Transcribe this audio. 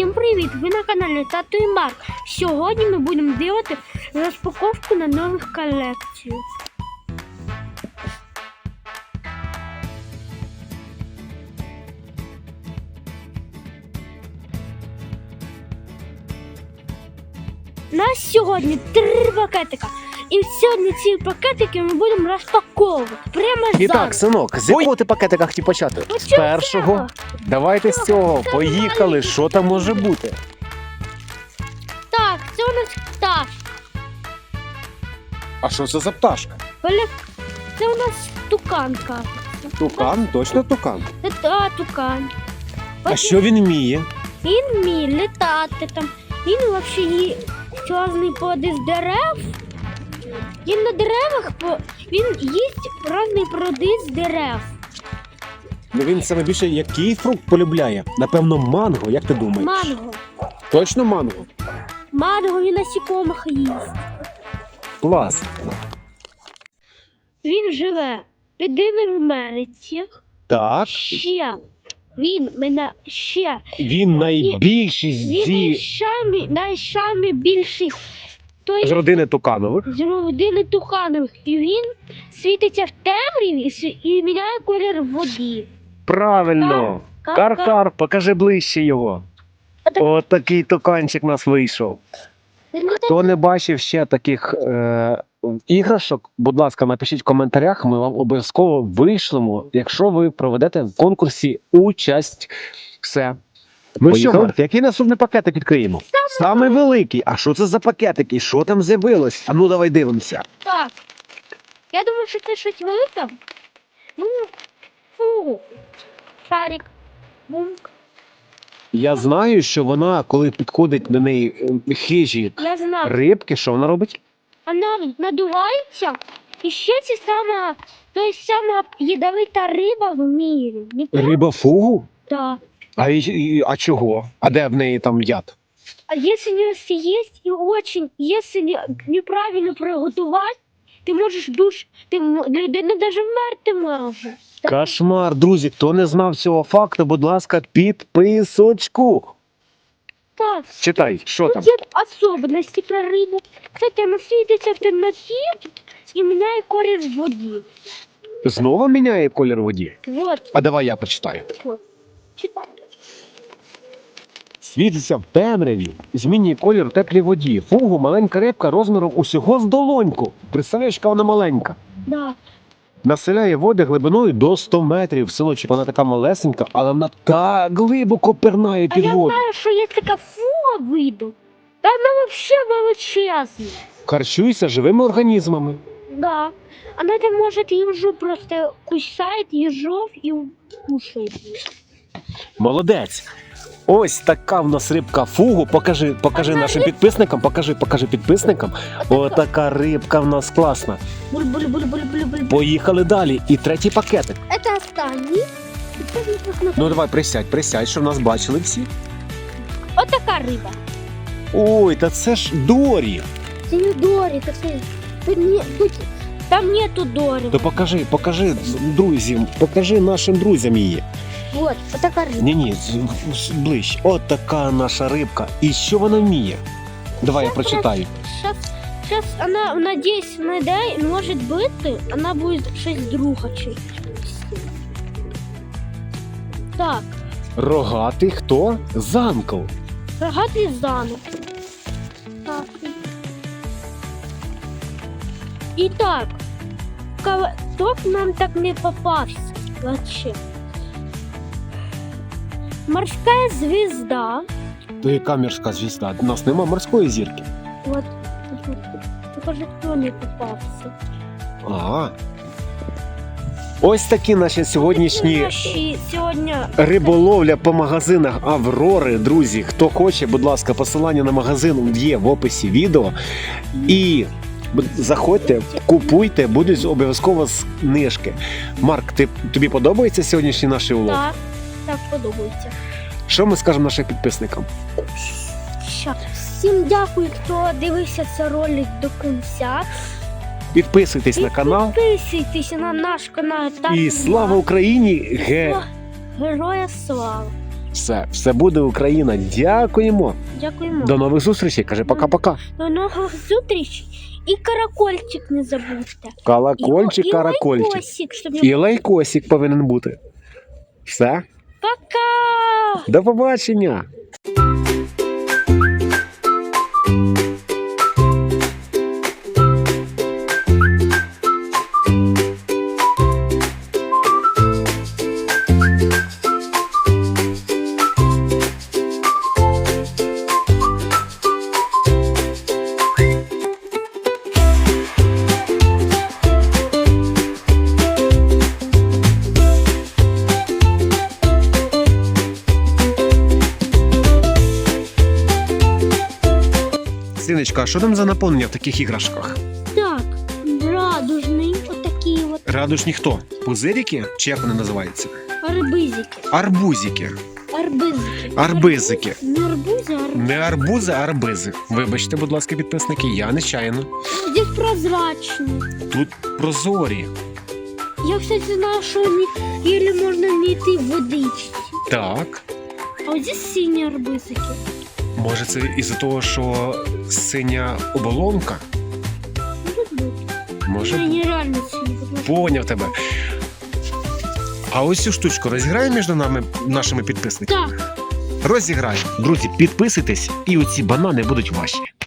Всім привіт! Ви на каналі Тато і Марк. Сьогодні ми будемо дивити розпаковку на нових колекцій. Нас сьогодні три пакетика. І сьогодні ці пакетики ми будемо розпаковувати прямо І так, синок, з якого ти пакетика хотів почати? З першого. цього? Давайте з цього. Поїхали. Що там може бути? Так, це у нас птах. А що це за пташка? Це у нас туканка. Тукан, точно тукан. Це та тукан. А що він вміє? Він вміє літати там. Він взагалі класний плоди з дерев. Він на деревах по... він їсть різні плоди з дерев. Ну він саме більше який фрукт полюбляє? Напевно, манго, як ти думаєш? Манго. Точно манго? Манго він насікомих їсть. Клас. Він живе під в Америці. Так. Ще. Він мене ще. Він найбільший Він з ці... найшамі, найшамі більший. Той З родини туканових. з родини Туханових. І він світиться в темряві і і міняє колір воді. Правильно. Ка- Кар-кар, покажи ближче його. А так- От такий токанчик у нас вийшов. Хто не бачив ще таких е, іграшок, будь ласка, напишіть в коментарях, ми вам обов'язково вийшлемо, якщо ви проведете в конкурсі участь. Все. Ну що, Марк, який наступний пакетик відкриємо? Саме великий. А що це за пакетик? І що там з'явилось? А ну давай дивимося. так. Я думаю, що це щось велике. Ну, фу. Шарик. Бумк. Я знаю, що вона, коли підходить до неї е, хижі Я знаю. рибки, що вона робить? Вона надувається. І ще це сама, то є сама ядовита риба в мірі. Риба фугу? Так. А, і- і- а чого? А де в неї там яд? А если не съесть и очень, если не, неправильно приготувати, ти можеш душ, ти м- людина даже вмерти може. Кошмар, друзі, хто не знав цього факту, будь ласка, підписочку. Так. Читай, що там? Тут є особливості про рибу. Кстати, вона світиться в темноті і міняє колір в воді. Знову міняє колір воді. Вот. А давай я почитаю. вот. Світиться в темряві, змінює колір в теплій воді. Фугу маленька рибка розміром усього з долоньку. Представляєш, яка вона маленька. Да. Населяє води глибиною до 100 метрів. Синочок, вона така малесенька, але вона так глибоко пірнає А під я знаю, що є така фуга виду. Та вона взагалі величезна. Харчується живими організмами. Да. Она там может ежу просто кусает ежов и кушает. Молодець. Ось така в нас рибка фугу. Покажи, покажи нашим підписникам, покажи, покажи підписникам. Отака рибка в нас класна. Буль-буль-буль-буль-буль-буль. Поїхали далі. І третій пакетик. Это останний. Ну давай присядь, присядь, щоб нас бачили всі. Вот такая рыба. Ой, та це ж Дорі. Это не Дори, это ты- тут не, тут, там нету Дори. То покажи, покажи друзям, покажи нашим друзям її. Вот, вот такая рыба. Ні, ні, ближче. От така наша рибка. І що вона вміє? Давай я прочитаю. Сейчас, сейчас она, надеюсь, надай, может быть, она будет 6 друга чуть. Так, Рогатий хто? Занкл. рогатый замок. Так. Итак, кто к нам так не попався вообще? Морская звезда. То яка морська звізда? У нас нема морської зірки. Вот. Покажи, кто не попався. Ага. Ось такі наші сьогоднішні Наші сьогодні риболовля по магазинах Аврори. Друзі, хто хоче, будь ласка, посилання на магазин є в описі відео. І заходьте, купуйте, будуть обов'язково знижки. Марк, ти, тобі подобається сьогоднішній наш улов? так, так подобається. Що ми скажемо нашим підписникам? Ща. Всім дякую, хто дивився цей ролик до кінця. Підписуйтесь на канал. Підписуйтесь на наш канал. та І слава Україні! Ге! Героя слава! Все, все буде Україна. Дякуємо. Дякуємо. До нових зустрічей. Каже пока-пока. До нових зустрічей. І каракольчик не забудьте. Колокольчик, І- і каракольчик. лайкосик, щоб І лайкосик повинен бути. Все. Пока! До побачення. Синочка, а що там за наповнення в таких іграшках? Так, радужний, отакий от Радужні хто? Пузирики? Чи як вони називаються? арбизики. Арбузики. Арбизики. Арбизики. Не арбузи, а арбузи. Не арбузи, а арбизи. Вибачте, будь ласка, підписники, я нечаянно. Здесь прозрачні. Тут прозорі. Я, кстати, знаю, що еле можна знайти в водичці. Так. А от здесь сині арбизики. Може, це із-за того, що синя оболонка? Може. Вони реально. Поняв тебе. А ось цю штучку розіграє між нами нашими підписниками? Так. Розіграй. Друзі, підписуйтесь, і оці банани будуть ваші.